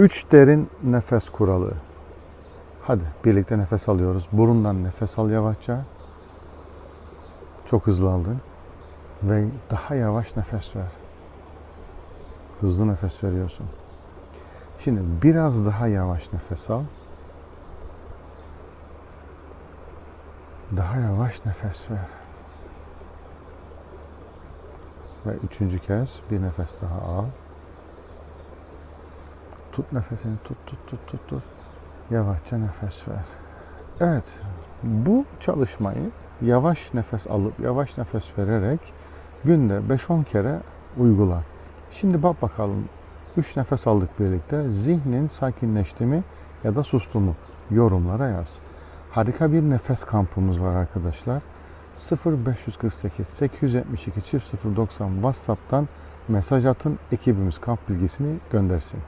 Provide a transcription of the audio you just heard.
Üç derin nefes kuralı. Hadi birlikte nefes alıyoruz. Burundan nefes al yavaşça. Çok hızlı aldın. Ve daha yavaş nefes ver. Hızlı nefes veriyorsun. Şimdi biraz daha yavaş nefes al. Daha yavaş nefes ver. Ve üçüncü kez bir nefes daha al. Tut nefesini, tut, tut, tut, tut, tut. Yavaşça nefes ver. Evet, bu çalışmayı yavaş nefes alıp yavaş nefes vererek günde 5-10 kere uygula. Şimdi bak bakalım 3 nefes aldık birlikte. Zihnin sakinleşti mi ya da sustu mu? Yorumlara yaz. Harika bir nefes kampımız var arkadaşlar. 0548 872 090 WhatsApp'tan mesaj atın ekibimiz kamp bilgisini göndersin.